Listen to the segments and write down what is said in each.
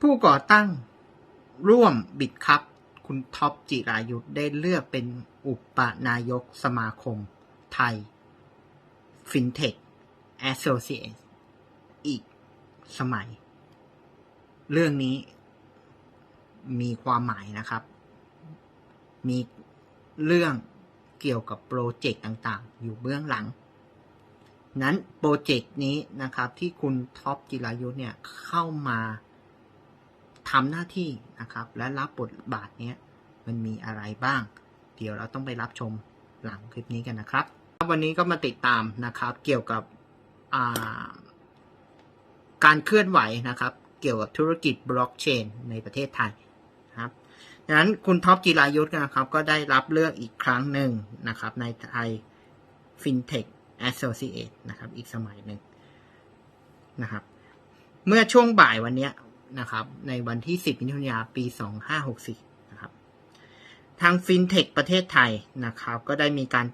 ผู้ก่อตั้งร่วมบิดครับ คุณท็อปจิรายุทธได้เลือกเป็นอุปนายกสมาคม ไทย FinTech Associate อีกสมัย เรื่องนี้มีความหมายนะครับ มีเรื่องเกี่ยวกับโปรเจกต์ต่างๆ อยู่เบื้องหลัง นั้นโปรเจกต์นี้นะครับที่คุณท็อปจิรายุทธเนี่ยเข้ามา ทำหน้าที่นะครับ และรับบทบาทเนี้ยมันมีอะไรบ้าง เดี๋ยวเราต้องไปรับชมหลังคลิปนี้กันนะครับ วันนี้ก็มาติดตามนะครับเกี่ยวกับการเคลื่อนไหวนะครับ เกี่ยวกับธุรกิจบล็อกเชนในประเทศไทยครับดังนั้นคุณท็อปจิรายุทธ์นะครับ ก็ได้รับเลือกอีกครั้งหนึ่งนะครับ ในไทย FinTech Associate นะครับ อีกสมัยหนึ่งนะครับ เมื่อช่วงบ่ายวันนี้ นะครับ ในวันที่ 10มิถุนายนปี 2564 นะครับ ทาง FinTech ประเทศไทยนะครับ ก็ได้มีการ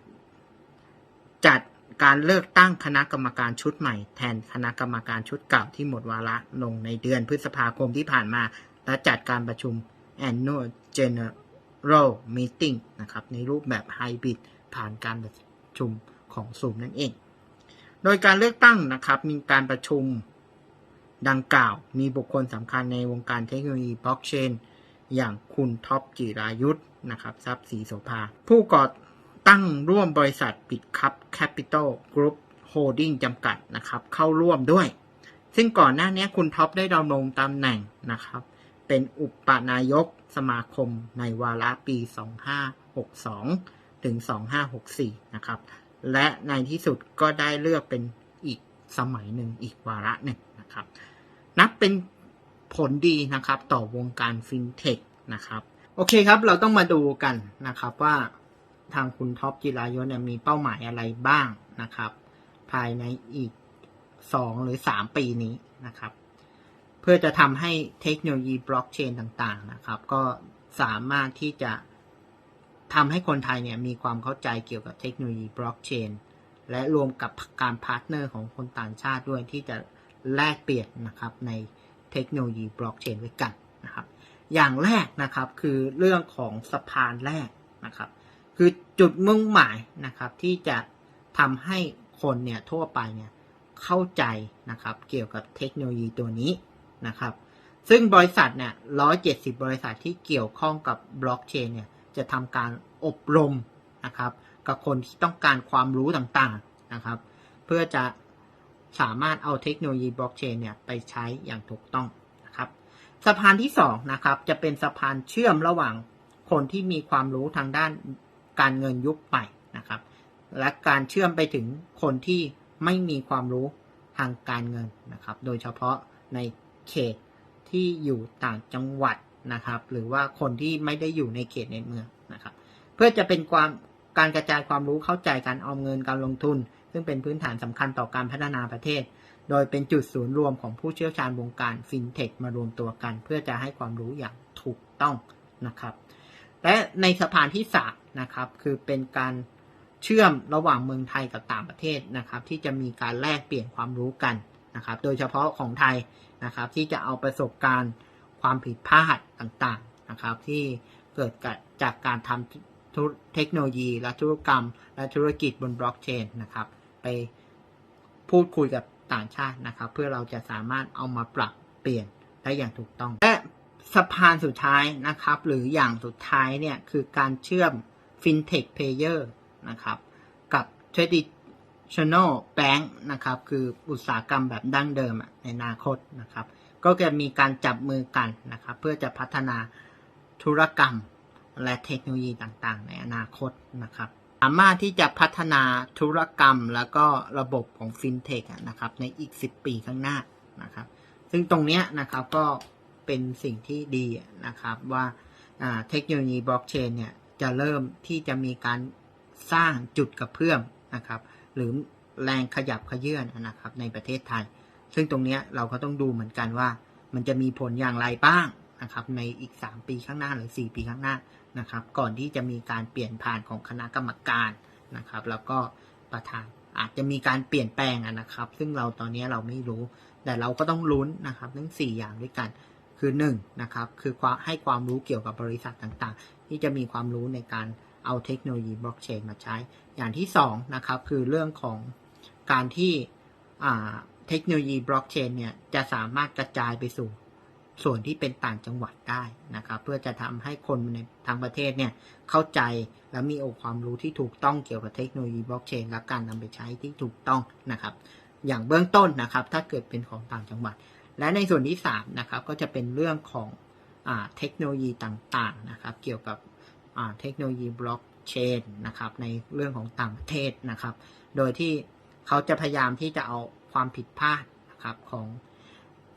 จัดการเลือกตั้งคณะกรรมการชุดใหม่ แทนคณะกรรมการชุดเก่าที่หมดวาระลงในเดือนพฤษภาคมที่ผ่านมา และจัดการประชุม Annual General Meeting นะครับ ในรูปแบบไฮบริดผ่านการประชุมของซูมนั่นเอง โดยการเลือกตั้งนะครับมีการประชุม ดังกล่าวมีบุคคลสำคัญในวงการเทคโนโลยีบล็อกเชนอย่างคุณท็อปจิรายุทธนะครับทรัพย์ศรีโสภา ผู้ก่อตั้งร่วมบริษัทปิดคับแคปิตอลกรุ๊ปโฮลดิ้งจำกัดนะครับเข้าร่วมด้วย ซึ่งก่อนหน้านี้คุณท็อปได้ดำรงตำแหน่งนะครับ เป็นอุปนายกสมาคมในวาระปี 2562 ถึง 2564 นะครับ และในที่สุดก็ได้เลือกเป็นอีกสมัยหนึ่งอีกวาระหนึ่ง นะครับ นับเป็นผลดีนะครับต่อวงการฟินเทคนะครับ โอเคครับ เราต้องมาดูกันนะครับว่าทางคุณท็อปจิรายนมีเป้าหมายอะไรบ้างนะครับ ภายในอีก 2 หรือ 3 ปีนี้นะครับ เพื่อจะทำให้เทคโนโลยีบล็อกเชนต่างๆนะครับ ก็สามารถที่จะทำให้คนไทยเนี่ยมีความเข้าใจเกี่ยวกับเทคโนโลยีบล็อกเชนและรวมกับการพาร์ทเนอร์ของคนต่างชาติด้วยที่จะ แลกเปลี่ยนนะครับในเทคโนโลยีบล็อกเชนด้วยกันนะครับ อย่างแรกนะครับคือเรื่องของสะพานแรกนะครับ คือจุดมุ่งหมายนะครับที่จะทำให้คนเนี่ยทั่วไปเนี่ยเข้าใจนะครับเกี่ยวกับเทคโนโลยีตัวนี้นะครับ ซึ่งบริษัทเนี่ย170บริษัทที่เกี่ยวข้องกับบล็อกเชนเนี่ยจะทำการอบรมนะครับ กับคนที่ต้องการความรู้ต่างๆนะครับ เพื่อจะ สามารถเอาเทคโนโลยีบล็อกเชนเนี่ยไปใช้อย่างถูกต้องนะครับสะพานที่2นะครับจะเป็นสะพานเชื่อมระหว่างคนที่มีความรู้ทางด้านการเงินยุคใหม่นะครับ และการเชื่อมไปถึงคนที่ไม่มีความรู้ทางการเงินนะครับ โดยเฉพาะในเขตที่อยู่ต่างจังหวัดนะครับ หรือว่าคนที่ไม่ได้อยู่ในเขตในเมืองนะครับ เพื่อจะเป็นความการกระจายความรู้เข้าใจการออมเงินการลงทุน ซึ่งเป็นพื้นฐานสำคัญต่อการพัฒนาประเทศ โดยเป็นจุดศูนย์รวมของผู้เชี่ยวชาญวงการฟินเทคมารวมตัวกัน เพื่อจะให้ความรู้อย่างถูกต้องนะครับ และในสะพานที่สามนะครับคือเป็นการเชื่อมระหว่างเมืองไทยกับต่างประเทศนะครับ ที่จะมีการแลกเปลี่ยนความรู้กันนะครับ โดยเฉพาะของไทยนะครับที่จะเอาประสบการณ์ความผิดพลาดต่างๆนะครับที่เกิดจากการทำเทคโนโลยีและธุรกรรม และธุรกิจบนบล็อกเชนนะครับ ไปพูดคุยกับต่างชาตินะครับ เพื่อเราจะสามารถเอามาปรับเปลี่ยนได้อย่างถูกต้อง และสะพานสุดท้ายนะครับ หรืออย่างสุดท้ายเนี่ยคือการเชื่อม FinTech Player นะครับกับ Traditional Bank นะครับคืออุตสาหกรรมแบบดั้งเดิมในอนาคตนะครับ ก็จะมีการจับมือกันนะครับ เพื่อจะพัฒนาธุรกรรมและเทคโนโลยีต่างๆ ในอนาคตนะครับามารถที่จะพัฒนาธุรกรรมแล้วก็ระบบของ FinTech นะครับ ในอีก 10 ปีข้างหน้านะครับ ซึ่งตรงนี้นะครับก็เป็นสิ่งที่ดีนะครับว่าเทคโนโลยีบล็อกเชนเนี่ยจะเริ่มที่จะมีการสร้างจุดกระเพื่อมนะครับ หรือแรงขยับขยื่นนะครับในประเทศไทย ซึ่งตรงนี้เราก็ต้องดูเหมือนกันว่า มันจะมีผลอย่างไรบ้าง นะครับในอีก 3 ปีข้างหน้าหรือ 4 ปีข้างหน้านะครับ ก่อนที่จะมีการเปลี่ยนผ่านของคณะกรรมการนะครับ แล้วก็ประธานอาจจะมีการเปลี่ยนแปลงนะครับ ซึ่งเราตอนนี้เราไม่รู้ แต่เราก็ต้องลุ้นนะครับทั้ง 4 อย่างด้วยกันคือหนึ่งนะครับคือความให้ความรู้เกี่ยวกับบริษัทต่างๆ ที่จะมีความรู้ในการเอาเทคโนโลยีบล็อกเชนมาใช้ อย่างที่สองนะครับคือเรื่องของการที่เทคโนโลยีบล็อกเชนเนี่ยจะสามารถกระจายไปสู่ ส่วนที่เป็นต่างจังหวัดได้นะครับ เพื่อจะทำให้คนในทางประเทศเนี่ยเข้าใจและมีองค์ความรู้ที่ถูกต้องเกี่ยวกับเทคโนโลยีบล็อกเชนและการนำไปใช้ที่ถูกต้องนะครับ อย่างเบื้องต้นนะครับ ถ้าเกิดเป็นของต่างจังหวัด และในส่วนที่3นะครับก็จะเป็นเรื่องของอเทคโนโลยีต่างๆนะครับ เกี่ยวกับเทคโนโลยีบล็อกเชนนะครับในเรื่องของต่างประเทศนะครับ โดยที่เขาจะพยายามที่จะเอาความผิดพลาดนะครับของ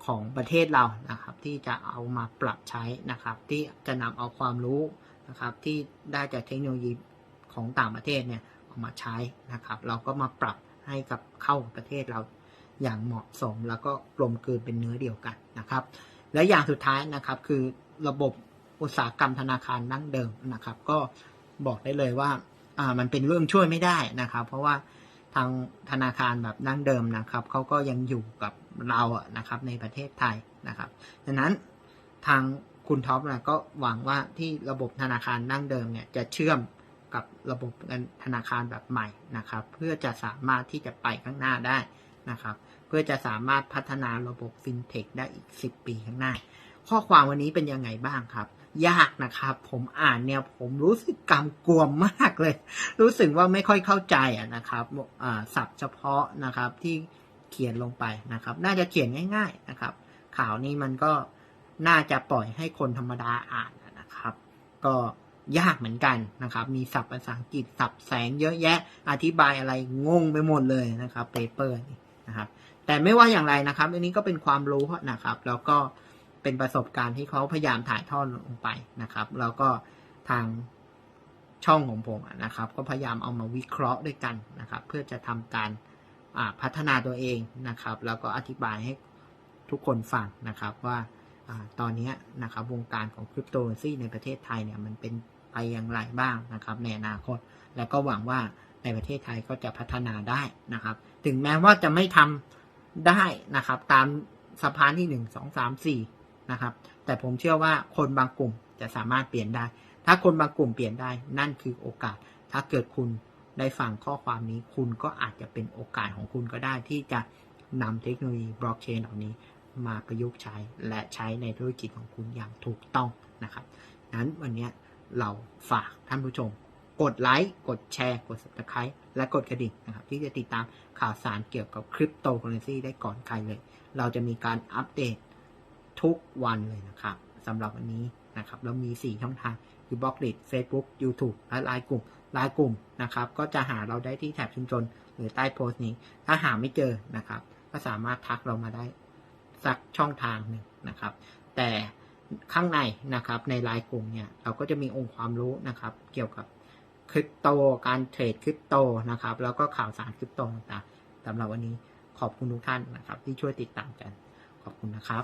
ของประเทศเรานะครับ ที่จะเอามาปรับใช้นะครับ ที่จะนำเอาความรู้นะครับ ที่ได้จากเทคโนโลยีของต่างประเทศเนี่ยเอามาใช้นะครับ เราก็มาปรับให้กับเข้าประเทศเราอย่างเหมาะสมแล้วก็กลมกลืนเป็นเนื้อเดียวกันนะครับ และอย่างสุดท้ายนะครับคือระบบอุตสาหกรรมธนาคารนั่งเดิมนะครับ ก็บอกได้เลยว่าอ่ามันเป็นเรื่องช่วยไม่ได้นะครับ เพราะว่า ทางธนาคารแบบนั่งเดิมนะครับเขาก็ยังอยู่กับเราอะนะครับในประเทศไทยนะครับดังนั้นทางคุณท็อปนะก็หวังว่าที่ระบบธนาคารนั่งเดิมเนี่ยจะเชื่อมกับระบบธนาคารแบบใหม่นะครับ เพื่อจะสามารถที่จะไปข้างหน้าได้นะครับ เพื่อจะสามารถพัฒนาระบบฟินเทคได้อีก 10 ปีข้างหน้า ข้อความวันนี้เป็นยังไงบ้างครับ ยากนะครับ ผมอ่านเนี่ยผมรู้สึกกำกวมมากเลย รู้สึกว่าไม่ค่อยเข้าใจอะนะครับศัพท์เฉพาะนะครับที่เขียนลงไปนะครับ น่าจะเขียนง่าย ๆนะครับ ข่าวนี้มันก็น่าจะปล่อยให้คนธรรมดาอ่านนะครับ ก็ยากเหมือนกันนะครับ มีศัพท์ภาษาอังกฤษศัพท์แสงเยอะแยะ อธิบายอะไรงงไปหมดเลยนะครับเปเปอร์นะครับ แต่ไม่ว่าอย่างไรนะครับ อันนี้ก็เป็นความรู้นะครับ แล้วก็ เป็นประสบการณ์ที่เขาพยายามถ่ายทอดลงไปนะครับ แล้วก็ทางช่องของผมนะครับ ก็พยายามเอามาวิเคราะห์ด้วยกันนะครับ เพื่อจะทำการพัฒนาตัวเองนะครับ แล้วก็อธิบายให้ทุกคนฟังนะครับว่าอตอนนี้นะครับวงการของคริปโตเคอเรนซีในประเทศไทยเนี่ยมันเป็นไปอย่างไรบ้างนะครับในอนาคต แล้วก็หวังว่าในประเทศไทยก็จะพัฒนาได้นะครับ ถึงแม้ว่าจะไม่ทำได้นะครับ ตามสะพานที่หนึ่งสองสามสี่ นะครับ แต่ผมเชื่อว่าคนบางกลุ่มจะสามารถเปลี่ยนได้ ถ้าคนบางกลุ่มเปลี่ยนได้ นั่นคือโอกาส ถ้าเกิดคุณได้ฟังข้อความนี้ คุณก็อาจจะเป็นโอกาสของคุณก็ได้ที่จะนำเทคโนโลยีบล็อกเชนเหล่านี้มาประยุกต์ใช้และใช้ในธุรกิจของคุณอย่างถูกต้องนะครับ นั้นวันนี้เราฝากท่านผู้ชม กดไลค์กดแชร์ กด subscribe และกดกระดิ่งนะครับ ที่จะติดตามข่าวสารเกี่ยวกับคริปโตเคอเรนซีได้ก่อนใครเลย เราจะมีการอัปเดต ทุกวันเลยนะครับสำหรับวันนี้นะครับเรามี 4 ช่องทางคือบล็อกดิ Facebook YouTube และไลน์กลุ่มไลน์กลุ่มนะครับ ก็จะหาเราได้ที่แถบชุมชนหรือใต้โพสต์นี้ ถ้าหาไม่เจอนะครับ ก็สามารถทักเรามาได้สักช่องทางหนึ่งนะครับ แต่ข้างในนะครับในไลน์กลุ่มเนี่ยเราก็จะมีองค์ความรู้นะครับ เกี่ยวกับคริปโตการเทรดคริปโตนะครับ แล้วก็ข่าวสารคริปโตต่างๆสำหรับวันนี้ขอบคุณทุกท่านนะครับ ที่ช่วยติดตามกัน ขอบคุณนะครับ